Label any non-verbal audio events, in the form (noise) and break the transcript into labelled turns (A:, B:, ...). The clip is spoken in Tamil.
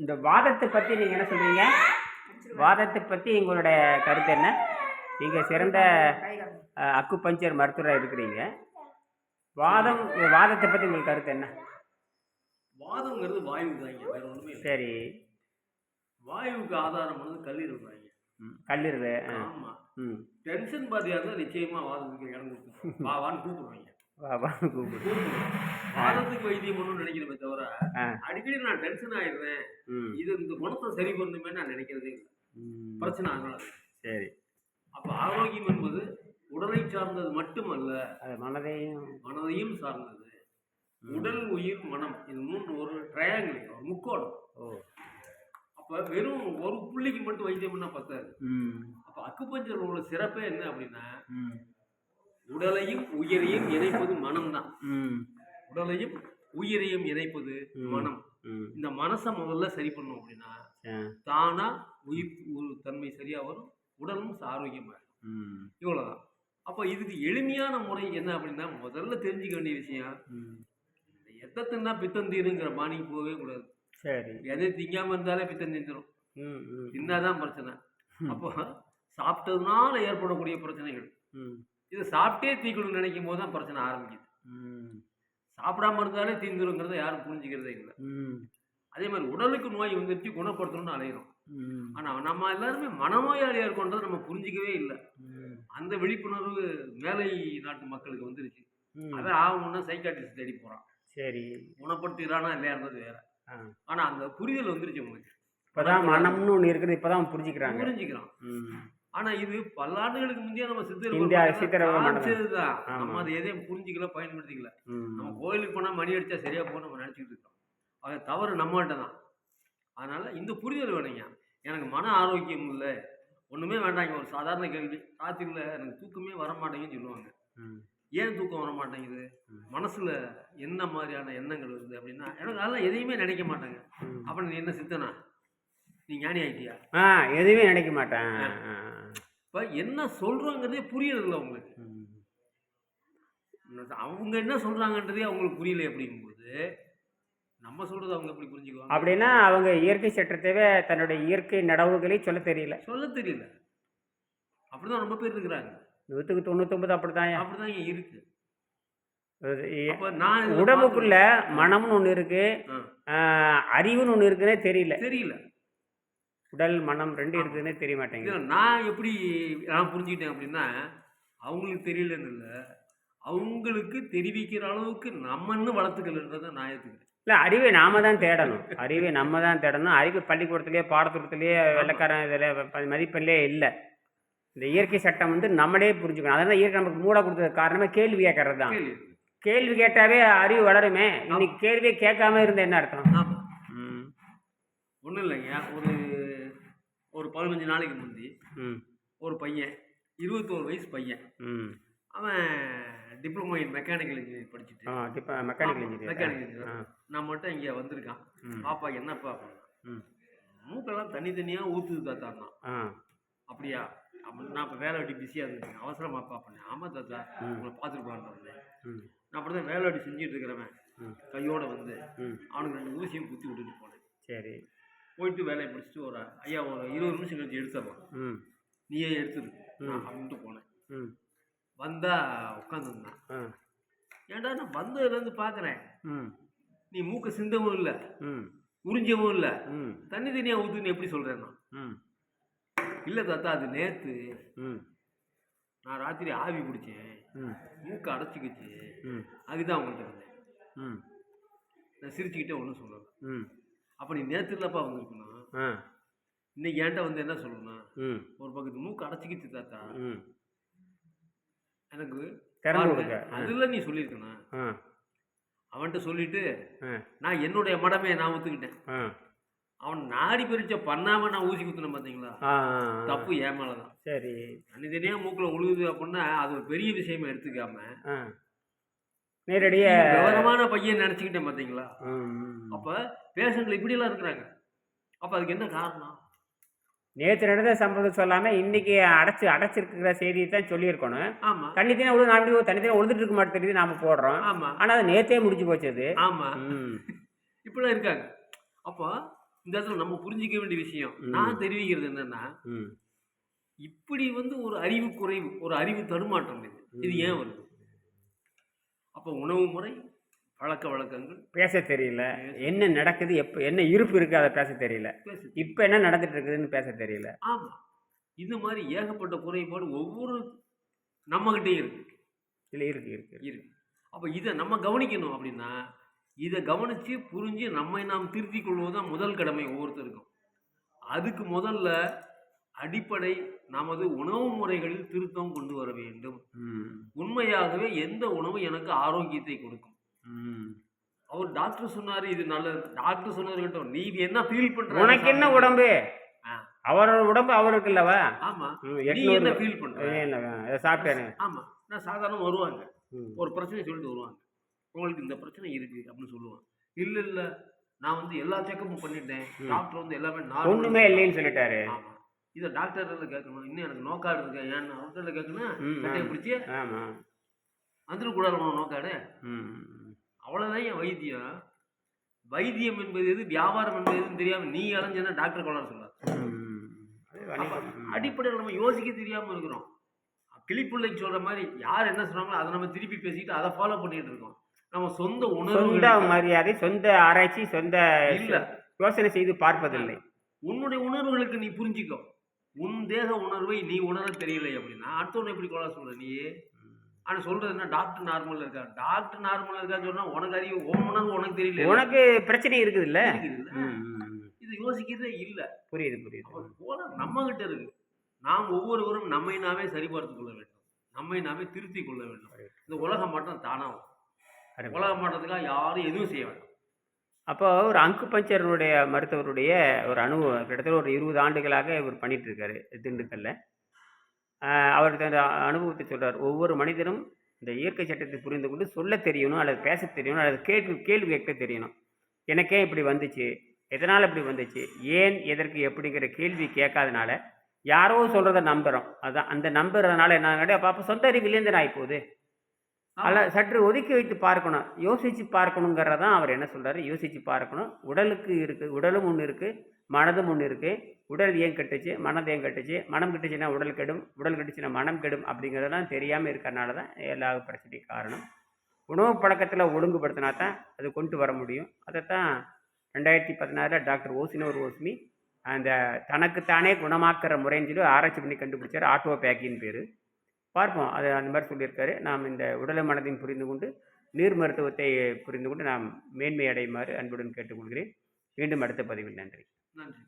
A: இந்த வாதத்தை பற்றி நீங்கள் என்ன சொல்றீங்க? வாதத்தை பற்றி உங்களுடைய கருத்து என்ன? நீங்கள் சிறந்த அஹ், அக்குபஞ்சர் மருத்துவராக இருக்கிறீங்க. வாதம் வாதத்தை பற்றி உங்களுக்கு கருத்து என்ன?
B: வாதங்கிறது வாயு தாங்க வேற
A: சரி.
B: வாயுவுக்கு ஆதாரமானது கல்லீரல் தாங்க.
A: ம், கல்லீரல் ஆ,
B: ஆமா.
A: ம்.
B: டென்ஷன் பாதியா இருந்தா நிச்சயமா வாதத்துக்கு இடம் கொடுக்கும். வா வான்னு கூப்பிடுவாங்க.
A: வா கூப்பிடு.
B: வாதத்துக்கு வைத்தியம் பண்ணணும்னு நினைக்கிறமே தவிர. அடிக்கடி நான் டென்ஷன் ஆயிடுறேன். இது இந்த குணத்தை சரி பண்ணணுமே நான் நினைக்கிறதே இல்லை. பிரச்சனை ஆகலாம்
A: சரி.
B: அப்ப ஆரோக்கியம் என்பது உடலை சார்ந்தது மட்டுமல்ல
A: மனதையும்
B: மனதையும் சார்ந்தது. உடல் உயிர் மனம் இது மூன்று ஒரு ட்ரையாங்கிள் ஒரு முக்கோணம்.
A: ஓ.
B: அப்ப வெறும் ஒரு புள்ளிக்கு மட்டும் வைத்தியம் பண்ணா பத்தாது.
A: ம்.
B: அப்ப உள்ள சிறப்பே என்ன அப்படின்னா உடலையும் உயிரையும் இணைப்பது மனம்தான். உடலையும் உயிரையும் இணைப்பது. மனம். இந்த மனசை முதல்ல சரி பண்ணோம் அப்படின்னா தானா உயிர் தன்மை சரியா வரும் உடலும் ஆரோக்கியமா இருக்கும்.
A: ம்.
B: இவ்வளவுதான். அப்ப இதுக்கு எளிமையான முறை என்ன அப்படின்னா முதல்ல தெரிஞ்சுக்க வேண்டிய விஷயம்
A: ம்.
B: எதை தின்னா பித்தம் தீருங்கிற பாணிக்கு போகவே கூடாது.
A: சரி.
B: எதை திங்காம இருந்தாலே பித்தம் தீந்துரும்.
A: ம் ம்.
B: தின்னாதான் பிரச்சனை. அப்போ சாப்பிட்டதுனால ஏற்படக்கூடிய பிரச்சனைகள். இதை சாப்பிட்டே தீக்கணும்னு நினைக்கும் போது தான் பிரச்சனை ஆரம்பிக்குது. சாப்பிடாம இருந்தாலே தீந்துருங்கிறத யாரும் புரிஞ்சுக்கிறதே இல்லை. அதே மாதிரி உடலுக்கு நோய் வந்துருச்சு குணப்படுத்தணும்னு அலையிறோம்.
A: ம்.
B: ஆனா நம்ம எல்லாருமே மனநோயாளியா இருக்கோன்றதை நம்ம புரிஞ்சிக்கவே இல்லை. அந்த விழிப்புணர்வு மேலை நாட்டு மக்களுக்கு வந்துருச்சு. அதை ஆகணும்னா சைக்காட்டிஸ்ட் தேடி போறான்.
A: சரி.
B: குணப்படுத்துகிறானா இல்லையான்றது வேற.
A: ஆ.
B: ஆனா அந்த புரிதல் வந்துருச்சு உங்களுக்கு
A: இப்போதான் மனம்னு ஒன்று இருக்குது இப்போதான் புரிஞ்சுக்கிறாங்க.
B: புரிஞ்சுக்கிறான். ஆனா இது பல்லாண்டுகளுக்கு முந்தைய நம்ம
A: சித்தர் ஆமா.
B: நம்ம அதை எதையும் புரிஞ்சிக்கல பயன்படுத்திக்கல. நம்ம கோயிலுக்கு போனா மணி அடிச்சா சரியா போகும் நம்ம நினைச்சிட்டு இருக்கோம். அது தவறு நம்மகிட்ட தான். அதனால இந்த புரிதல் வேணுங்க. எனக்கு மன ஆரோக்கியம் இல்லை. ஒண்ணுமே வேண்டாங்க. ஒரு சாதாரண கேள்வி. ராத்திரில எனக்கு தூக்கமே வர மாட்டேங்குன்னு சொல்லுவாங்க. ஏன் தூக்கம் வர மாட்டேங்குது. மனசுல என்ன மாதிரியான எண்ணங்கள் வருது அப்படின்னா எனக்கு அதெல்லாம் எதையுமே நினைக்க மாட்டாங்க. அப்ப நீ என்ன சித்தனா? நீ ஞானி ஆயிட்டியா?
A: ஆ எதுவுமே நினைக்க மாட்டேன்.
B: இப்ப என்ன சொல்றாங்கிறதே புரியறதில்ல உங்களுக்கு
A: ம்.
B: அவங்க என்ன சொல்றாங்கன்றதே அவங்களுக்கு புரியல அப்படிங்கும்போது நம்ம சொல்றது அவங்க எப்படி புரிஞ்சுக்குவாங்க?
A: அப்படின்னா அவங்க இயற்கை சட்டத்தைவே தன்னுடைய இயற்கை நடவுகளை சொல்ல தெரியல.
B: சொல்ல தெரியல. அப்படிதான் ரொம்ப பேர் இருக்கிறாங்க.
A: நூற்றுக்கு தொண்ணூத்தொம்பது அப்படிதான்
B: அப்படிதான் இங்க இருக்கு.
A: அது இ-
B: அப்ப நான் இதுல
A: உடம்புக்குள்ள மனம்னு ஒன்று இருக்கு. அறிவுன்னு ஒன்று இருக்குன்னே தெரியல.
B: தெரியல.
A: உடல் மனம் ரெண்டு இருக்குன்னே தெரிய மாட்டேங்குது.
B: நான் எப்படி நான் புரிஞ்சுக்கிட்டேன் அப்படின்னா அவங்களுக்கு தெரியலன்னு இல்லை. அவங்களுக்கு தெரிவிக்கிற அளவுக்கு நம்மன்னு வளர்த்துக்கலன்றதை நான் ஏற்றுக்கிறேன்
A: இல்லை அறிவை நாம தான் தேடணும். அறிவை நம்ம தான் தேடணும். அறிவு பள்ளிக்கூடத்துலேயே பாடத்திட்டத்திலேயே வெள்ளக்காரன் இதில் மதிப்பெண்லே இல்லை. இந்த இயற்கை சட்டம் வந்து நம்மளே புரிஞ்சுக்கணும். அதனால இயற்கை நமக்கு மூட கொடுத்தது காரணமே கேள்வி கேட்கறது தான்.
B: கேள்வி.
A: கேட்டாவே அறிவு வளருமே. இன்னைக்கு கேள்வியே கேட்காம இருந்த என்ன அர்த்தம்?
B: ஒன்றும் இல்லைங்க. ஒரு ஒரு பதினஞ்சு நாளைக்கு முந்தி
A: ம்.
B: ஒரு பையன் இருபத்தோரு வயசு பையன்.
A: ம்.
B: அவன் டிப்ளமோ இன் மெக்கானிக்கல் இன்ஜினியரிங் படிச்சுட்டு
A: மெக்கானிக்கல் இன்ஜினியர்
B: இன்ஜினியர் நான் மட்டும் இங்கே வந்திருக்கான். பாப்பா என்னப்பா மூக்கெல்லாம் தண்ணி தனியாக ஊற்றுது தாத்தான்னா அப்படியா? அப்படின்னு நான் இப்போ வேலை வெட்டி பிஸியாக இருந்துட்டேன். அவசரமாப்பா பண்ணேன் ஆமாம் தாத்தா. உங்களை பார்த்துருப்பான்னு வந்தேன். நான் அப்படி தான் வேலை வெட்டி செஞ்சுட்டு இருக்கிறவன். கையோட வந்து அவனுக்கு ரெண்டு ஊசியும் குத்தி விட்டுட்டு போனேன்.
A: சரி.
B: போயிட்டு வேலையை முடிச்சுட்டு ஒரு ஐயா ஒரு இருபது நிமிஷம் கழிச்சு எடுத்துடலாம்
A: ம்.
B: நீயே எடுத்துரு.
A: ம்.
B: அப்படின்ட்டு போனேன்.
A: ம்.
B: வந்தா உட்காந்துருந்தான். ஏன்டா நான் வந்ததுலேருந்து பார்க்குறேன்
A: ம்.
B: நீ மூக்க சிந்தவும் இல்லை.
A: ம்.
B: உறிஞ்சவும் இல்லை.
A: ம்.
B: தண்ணி தனியாக ஊற்றுன்னு எப்படி சொல்கிறேன் நான்?
A: ம்.
B: இல்லை தாத்தா அது நேற்று
A: ம்.
B: நான் ராத்திரி ஆவி பிடிச்சேன்.
A: ம்.
B: மூக்கை அடைச்சிக்கிச்சு.
A: ம்.
B: அதுதான் அவங்கள்ட்ட வந்தேன்
A: ம்.
B: நான் சிரிச்சுக்கிட்டே ஒன்றும் சொல்லலை.
A: ம்.
B: அப்போ நீ நேற்று இல்லப்பா வந்திருக்கணும் இன்னைக்கு என்கிட்ட வந்து என்ன சொல்லணும் ஒரு பக்கத்து மூக்கு அடைச்சிக்கிச்சு தாத்தா. எனக்கு அதுல நீ சொல்லியிருக்கணும் அவன்கிட்ட சொல்லிட்டு நான் என்னுடைய மடமையை நான் ஒத்துக்கிட்டேன். அவன் நாடி பரீட்சை பண்ணாம நான் ஊசி குத்தினேன் பார்த்தீங்களா
A: ஆ
B: தப்பு ஏன் மேலே தான்
A: சரி
B: தனித்தனியா மூக்குல உழுகுது அப்படின்னா அது ஒரு பெரிய விஷயமா எடுத்துக்காம
A: நேரடியாக
B: விவரமான பையன் நினச்சிக்கிட்டேன் பார்த்தீங்களா அப்ப பேஷண்ட்ல இப்படியெல்லாம் இருக்கிறாங்க. அப்ப அதுக்கு என்ன காரணம்?
A: நேற்று நடந்த சம்பவம் சொல்லாமல் இன்னைக்கு அடைச்சி அடைச்சிருக்கிற செய்தியை தான் சொல்லியிருக்கணும்.
B: ஆமா.
A: தனித்தனியாக உழுது நான் தனித்தனியாக உழுதுட்டு இருக்க மாட்டேன் தெரியுது நாம போடுறோம்.
B: ஆமா.
A: ஆனால் அது நேற்றே முடிஞ்சு போச்சு அது
B: ஆமா.
A: ம். (laughs)
B: இப்படிலாம் இருக்காங்க. அப்போ இந்த இடத்துல நம்ம புரிஞ்சிக்க வேண்டிய விஷயம். நான் தெரிவிக்கிறது என்னன்னா இப்படி வந்து ஒரு அறிவு குறைவு ஒரு அறிவு தடுமாற்றம் இது. ஏன் வருது? அப்போ உணவு முறை பழக்க வழக்கங்கள்.
A: பேச தெரியல. என்ன நடக்குது எப்போ என்ன இருப்பு இருக்குது அதை பேச தெரியல. இப்போ என்ன நடந்துட்டு இருக்குதுன்னு பேச தெரியல.
B: ஆமா. இது மாதிரி ஏகப்பட்ட குறைபாடு ஒவ்வொரு நம்மகிட்டயும் இருக்கு.
A: இல்லை இருக்கு இருக்கு
B: இருக்கு. அப்போ இதை நம்ம கவனிக்கணும் அப்படின்னா இதை கவனித்து புரிஞ்சு நம்மை நாம் திருத்திக் கொள்வது தான் முதல் கடமை ஒவ்வொருத்தருக்கும். அதுக்கு முதல்ல அடிப்படை நமது உணவு முறைகளில் திருத்தம் கொண்டு வர வேண்டும். உண்மையாகவே எந்த உணவு எனக்கு ஆரோக்கியத்தை கொடுக்கும்? அவர் டாக்டர் சொன்னாரு இது நல்லது. டாக்டர் சொன்னது நீ இது என்ன ஃபீல் பண்ற?
A: உனக்கு என்ன உடம்பு. அவரோட உடம்பு அவருக்கு இல்லவா?
B: ஆமா. நீ என்ன ஃபீல் பண்ற?
A: சாப்பிட்டேன்.
B: ஆமா. நான் சாதாரண வருவாங்க. ஒரு பிரச்சனை சொல்லிட்டு வருவாங்க. உங்களுக்கு இந்த பிரச்சனை இருக்கு அப்படின்னு சொல்லுவாங்க. இல்ல இல்ல. நான் வந்து எல்லா செக்கப்பும் பண்ணிட்டேன். டாக்டர் வந்து எல்லாமே
A: ஒன்றுமே இல்லைன்னு சொல்லிட்டாரு.
B: ஆமா. இதை டாக்டர் கேட்கணும். இன்னும் எனக்கு நோக்காடு இருக்கு. ஏன்னு அவர்கிட்ட கேட்கணும் கட்டையை. பிடிச்சி
A: ஆமாம்
B: வந்துடக்கூடாது நோக்காடு
A: ம்
B: அவ்வளோதான் என் வைத்தியம். வைத்தியம் என்பது எது? வியாபாரம் என்பது எதுன்னு தெரியாம நீ அலைஞ்சனா டாக்டர் கொண்டாட சொல்லாது. அடிப்படையில் நம்ம யோசிக்க தெரியாம இருக்கிறோம். கிளிப்பிள்ளைக்கு சொல்ற மாதிரி யார் என்ன சொன்னாங்களோ அதை நம்ம திருப்பி பேசிட்டு அதை ஃபாலோ பண்ணிட்டு இருக்கோம். நம்ம சொந்த
A: சொந்த
B: உணர்வு
A: மரியாதை சொந்த ஆராய்ச்சி சொந்த
B: இல்ல.
A: யோசனை செய்து பார்ப்பதில்லை.
B: உன்னுடைய உணர்வுகளுக்கு நீ புரிஞ்சிக்கோ. உன் தேக உணர்வை நீ உணர தெரியலை அப்படின்னா அடுத்தவனை எப்படி கொள்ள சொல்ற நீ? ஆனா சொல்றது என்ன? டாக்டர் நார்மலா இருக்கா டாக்டர் நார்மலா இருக்கான்னு சொன்னா உனக்கு அறிவு உன் உணர்வு உனக்கு தெரியல
A: உனக்கு பிரச்சனை இருக்குது இல்ல?
B: இது யோசிக்கிறதே இல்ல.
A: புரியுது புரியுது.
B: போல நம்ம கிட்ட இருக்கு. நாம் ஒவ்வொருவரும் நம்மை நாமே சரிபார்த்து கொள்ள வேண்டும். நம்மை நாமே திருத்திக் கொள்ள வேண்டும். இந்த உலகம் மாற்றம் தானாகும்
A: அருமை.
B: உலக மாற்றத்துக்காக யாரும் எதுவும் செய்ய வேண்டாம்.
A: அப்போ ஒரு அங்கு பஞ்சருடைய மருத்துவருடைய ஒரு அனுபவம் கிட்டத்தட்ட ஒரு இருபது ஆண்டுகளாக இவர் பண்ணிகிட்ருக்காரு திண்டுக்கல்ல. அவர் தன் அனுபவத்தை சொல்கிறார் ஒவ்வொரு மனிதனும் இந்த இயற்கை சட்டத்தை புரிந்து கொண்டு சொல்ல தெரியணும் அல்லது பேச தெரியணும் அல்லது கேள்வி கேள்வி கேட்க தெரியணும். எனக்கே இப்படி வந்துச்சு. எதனால் இப்படி வந்துச்சு? ஏன் எதற்கு எப்படிங்கிற கேள்வி கேட்காதனால யாரோ சொல்கிறத நம்புகிறோம் அதான் அந்த நம்புறதுனால என்ன அப்போ அப்போ சொந்த அறிவிலேருந்து நான் போகுது அல்ல சற்று ஒதுக்கி வைத்து பார்க்கணும். யோசித்து பார்க்கணுங்கிறதான் அவர் என்ன சொல்றாரு? யோசித்து பார்க்கணும். உடலுக்கு இருக்குது உடலும் ஒன்று இருக்குது மனதும் ஒன்று இருக்குது உடல் ஏன் கெட்டுச்சு? மனது ஏன் கெட்டுச்சு? மனம் கெட்டுச்சுன்னா உடல் கெடும் உடல் கெட்டுச்சுன்னா மனம் கெடும் அப்படிங்கிறதெல்லாம் தெரியாமல் இருக்கறனால தான் எல்லா பிரச்சனைக்கும் காரணம். உணவு பழக்கத்தில் ஒழுங்குபடுத்தினா தான் அது கொண்டு வர முடியும். அதைத்தான் ரெண்டாயிரத்தி பதினாறில் டாக்டர் ஓசினோர் ஓஸ்மி அந்த தனக்குத்தானே குணமாக்குற முறைன்னு சொல்லி ஆராய்ச்சி பண்ணி கண்டுபிடிச்சார். ஆட்டோ பேக்கின்னு பேர். பார்ப்போம். அது அந்த மாதிரி சொல்லியிருக்காரு. நாம் இந்த உடலை மனதையும் புரிந்து கொண்டு நீர் மருத்துவத்தை புரிந்து கொண்டு நாம் மேன்மை அடையுமாறு அன்புடன் கேட்டுக்கொள்கிறேன். மீண்டும் அடுத்த பதிவில் நன்றி.
B: நன்றி